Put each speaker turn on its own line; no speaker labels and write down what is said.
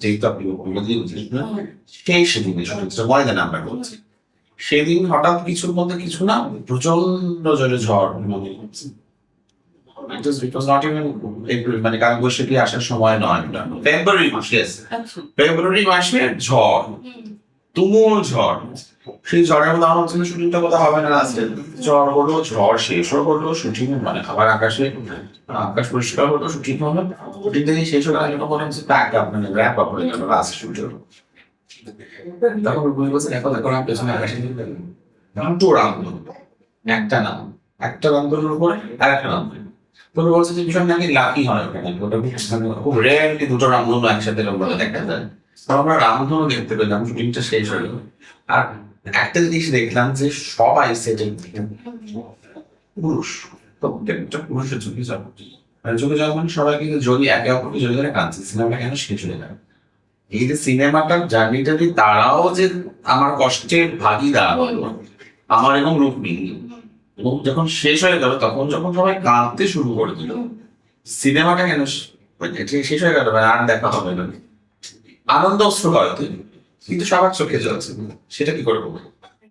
যেহেতু আপনি সেই সেদিনে আমরা বলছি সেদিন হঠাৎ কিছুর মধ্যে কিছু না প্রচণ্ড জোরে ঝড় মানে মানে আসার সময় নয় ফেব্রুয়ারি মাস
আচ্ছা।
ফেব্রুয়ারি মাসে ঝড় তুমুল ঝড়। সেই ঝড়ের মধ্যে আমার হচ্ছিল শুটিংটা কোথাও হবে না লাস্টে ঝড় হলো, ঝড় শেষও হলো শুটিং মানে আবার আকাশে, আকাশ পরিষ্কার হলো, শুটিং হলো। শুটিং থেকে শেষ হলো, আমি মনে হচ্ছে প্যাক আপ মানে র্যাপ আপ হয়ে গেল লাস্ট শুট হলো তখন বুঝে বলছে, দেখো দেখো আমি পেছনে আকাশে দুটো রামধনু একটা নাম একটা রামধনুর উপরে, আর একটা রামধনু তুমি বলছে যে, ভীষণ নাকি লাকি হয় ওখানে। ওটা খুব মানে রেয়ারলি দুটো রামধনু একসাথে দেখা যায়। আমরা রামধনু দেখতে পেলাম, শুটিংটা শেষ হলো আর একটা জিনিস দেখলাম যে সবাই সেটে পুরুষ। প্রত্যেকটা পুরুষের চোখে জল মানে চোখে জল মানে সবাই কিন্তু যদি একে অপরকে জড়িয়ে ধরে কাঁদছে, সিনেমাটা কেন শেষ হয়ে যাবে? এই যে সিনেমাটার জার্নিটা দিয়ে তারাও যে আমার কষ্টের ভাগিদার, আমার এবং রূপ নেই। এবং যখন শেষ হয়ে গেল, তখন যখন সবাই কাঁদতে শুরু করে দিল, সিনেমাটা কেন মানে শেষ হয়ে গেল, আর দেখা হবে না। আনন্দ অস্ত্র হয়তো কিন্তু সবার চোখে জল আছে সেটা কি করে বলব?